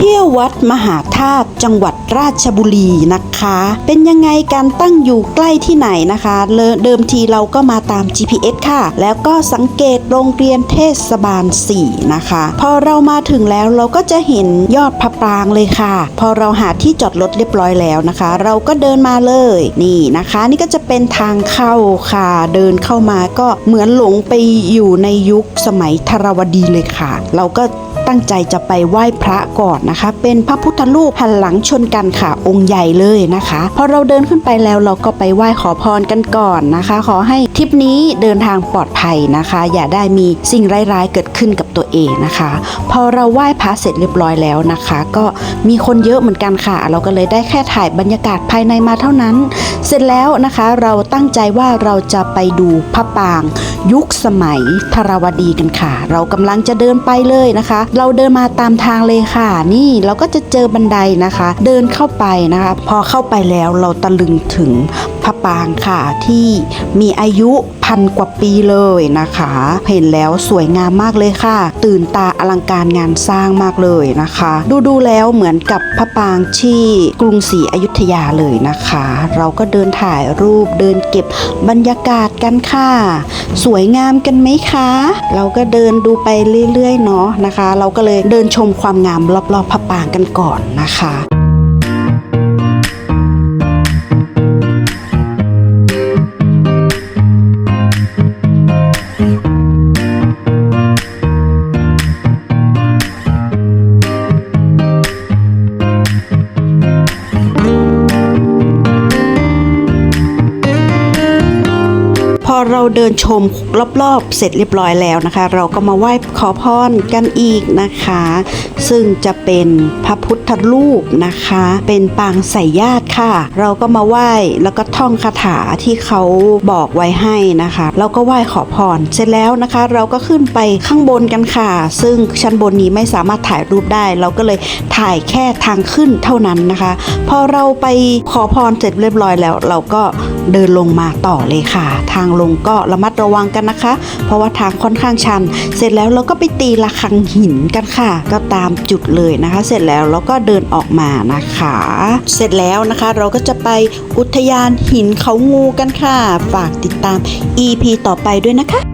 เที่ยววัดมหาธาตุจังหวัดราชบุรีนะคะ เป็นยังไงการตั้งอยู่ใกล้ที่ไหนนะคะเดิมทีเราก็มาตาม GPS ค่ะ แล้วก็สังเกตโรงเรียนเทศบาล 4 นะคะ พอเรามาถึงแล้วเราก็จะเห็นยอดพระปรางเลยค่ะ พอเราหาที่จอดรถเรียบร้อยแล้วนะคะ เราก็เดินมาเลยนี่นะคะ นี่ก็จะเป็นทางเข้าค่ะ เดินเข้ามาก็เหมือนหลงไปอยู่ในยุคสมัยธรวดีเลยค่ะ เราก็ ตั้งใจจะไปไหว้พระก่อนนะคะ เป็นพระพุทธรูปหันหลังชนกันค่ะองค์ใหญ่เลยนะคะพอเราเดินขึ้นไปแล้วเราก็ไปไหว้ขอพรกันก่อนนะคะ ขอให้ทริปนี้เดินทางปลอดภัยนะคะ อย่าได้มีสิ่งร้ายๆเกิดขึ้นกับตัวเองนะคะ พอเราไหว้พระเสร็จเรียบร้อยแล้วนะคะ ก็มีคนเยอะเหมือนกันค่ะ เราก็เลยได้แค่ถ่ายบรรยากาศภายในมาเท่านั้น เสร็จแล้วนะคะเราตั้งใจว่าเราจะไปดูพระปราง ยุคสมัยธรวดีกันค่ะ เรากำลังจะเดินไปเลยนะคะ เราเดินมาตามทางเลยค่ะ นี่เราก็จะเจอบันไดนะคะ เดินเข้าไปนะคะ พอเข้าไปแล้วเราตะลึงถึงพระปรางค่ะที่มีอายุพันกว่าปีเลยนะคะ เห็นแล้วสวยงามมากเลยค่ะ ตื่นตาอลังการงานสร้างมากเลยนะคะ ดูดูแล้วเหมือนกับพระปรางที่กรุงศรีอยุธยาเลยนะคะ เราก็เดินถ่ายรูปเดินเก็บบรรยากาศกันค่ะ สวยงามกันไหมคะ เราก็เดินดูไปเรื่อยๆเนาะนะคะ เราก็เลยเดินชมความงามรอบๆพระปรางกันก่อนนะคะ เราเดินชมรอบๆ เสร็จเรียบร้อยแล้วนะคะ เราก็มาไหว้ขอพรกันอีกนะคะ ซึ่งจะเป็นพระพุทธรูปนะคะ เป็นปางใส่ญาติค่ะ เราก็มาไหว้แล้วก็ท่องคาถาที่เขาบอกไว้ให้นะคะ เราก็ไหว้ขอพรเสร็จแล้วนะคะ เราก็ขึ้นไปข้างบนกันค่ะ ซึ่งชั้นบนนี้ไม่สามารถถ่ายรูปได้ เราก็เลยถ่ายแค่ทางขึ้นเท่านั้นนะคะ พอเราไปขอพรเสร็จเรียบร้อยแล้ว เราก็เดินลงมาต่อเลยค่ะ ทางลงงก็ระมัดระวังกันนะคะ เพราะว่าทางค่อนข้างชัน เสร็จแล้วเราก็ไปตีระฆังหินกันค่ะ ก็ตามจุดเลยนะคะ เสร็จแล้วเราก็เดินออกมานะคะ เสร็จแล้วนะคะเราก็จะไปอุทยานหินเขางูกันค่ะ ฝากติดตาม EP ต่อไปด้วยนะคะ